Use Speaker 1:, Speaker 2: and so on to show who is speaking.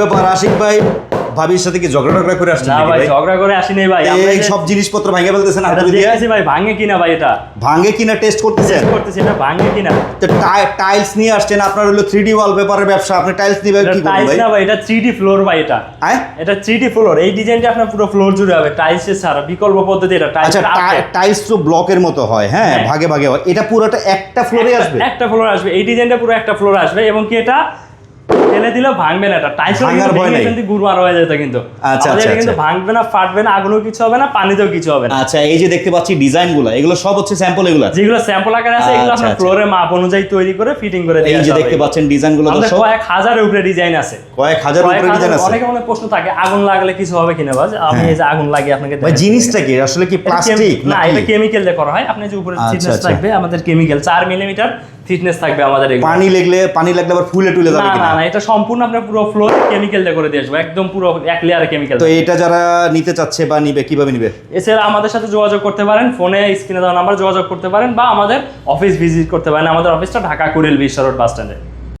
Speaker 1: ব্যাপার আশিক ভাই ভাবির সাথে কি ঝগড়া টগড়া করে আসছেন
Speaker 2: না ভাই ঝগড়া করে আসি নাই ভাই
Speaker 1: এই সব জিনিসপত্র ভাঙে ফেলতেছেন হাতুড়ি দিয়ে
Speaker 2: দেখতেছি ভাই ভাঙে কিনা ভাই এটা?
Speaker 1: ভাঙে কিনা টেস্ট করতেছেন?
Speaker 2: করতেছি এটা ভাঙে কিনা?
Speaker 1: তো টাইলস নিয়ে আসছেন আপনার হলো থ্রি ডি ওয়ালপেপারের ব্যবসা আপনি টাইলস নিয়ে কি করবেন
Speaker 2: টাইলস
Speaker 1: ভাই?
Speaker 2: না ভাই এটা থ্রি ডি ফ্লোর ভাই এটা।
Speaker 1: হ্যাঁ?
Speaker 2: এটা থ্রি ডি ফ্লোর এই ডিজাইনটা আপনার পুরো ফ্লোর জুড়ে হবে টাইলসের ছাড়া বিকল্প পদ্ধতি এটা টাইলস
Speaker 1: আচ্ছা টাইলস তো ব্লকের মতো হয় হ্যাঁ
Speaker 2: হ্যাঁ।
Speaker 1: ভাগে ভাগে হয়। এটা পুরোটা একটা ফ্লোরে আসবে?
Speaker 2: একটা ফ্লোর আসবে এই ডিজাইনটা পুরো একটা ফ্লোর আসবে এবং কি এটা? ফেলে দিলেও ভাঙবে না এটা।
Speaker 1: নেই।
Speaker 2: কিন্তু গুরমার হয়ে যেত কিন্তু।
Speaker 1: আচ্ছা, আচ্ছা,
Speaker 2: কিন্তু
Speaker 1: আচ্ছা।
Speaker 2: ভাঙবে না ফাটবে না আগুনও কিছু হবে না পানিতেও কিছু হবে না।
Speaker 1: আচ্ছা এই যে দেখতে পাচ্ছি ডিজাইনগুলো এগুলো সব হচ্ছে স্যাম্পল এগুলো?
Speaker 2: যেগুলো স্যাম্পল আকারে আছে এগুলো
Speaker 1: আচ্ছা,
Speaker 2: আপনার
Speaker 1: আচ্ছা।
Speaker 2: ফ্লোরের মাপ অনুযায়ী তৈরি করে ফিটিং করে
Speaker 1: এই যে দেখতে পাচ্ছেন ডিজাইনগুলো
Speaker 2: আমাদের
Speaker 1: দর্শক
Speaker 2: কয়েক হাজারের উপরে ডিজাইন আছে।
Speaker 1: কয়েক হাজার উপরে ডিজাইন আছে।
Speaker 2: অনেকে অনেক প্রশ্ন থাকে আগুন লাগলে কিছু হবে কিনা বাজ আমি এই যে আগুন লাগিয়ে আপনাকে
Speaker 1: ভাই জিনিসটা কি? আসলে কি প্লাস্টিক
Speaker 2: না এটা কেমিক্যাল দিয়ে করা হয়। আপনি যে উপরে
Speaker 1: আচ্ছা,
Speaker 2: থিকনেস
Speaker 1: আচ্ছা।
Speaker 2: থাকবে আমাদের কেমিক্যাল চার মিলিমিটার থিকনেস থাকবে আমাদের
Speaker 1: পানি লাগলে পানি লাগলে আবার ফুলে টুলে যাবে কিনা?
Speaker 2: না না এটা সম্পূর্ণ আপনার পুরো ফ্লোর কেমিক্যাল দিয়ে করে দিয়ে আসব। একদম পুরো এক লেয়ারে কেমিক্যাল
Speaker 1: তো এটা যারা নিতে চাচ্ছে বা নিবে কীভাবে নিবে?
Speaker 2: এছাড়া আমাদের সাথে যোগাযোগ করতে পারেন ফোনে স্ক্রিনে দেওয়া নাম্বার যোগাযোগ করতে পারেন বা আমাদের অফিস ভিজিট করতে পারেন। আমাদের অফিসটা ঢাকা কুড়িল বিশ্ব রোড বাস স্ট্যান্ডে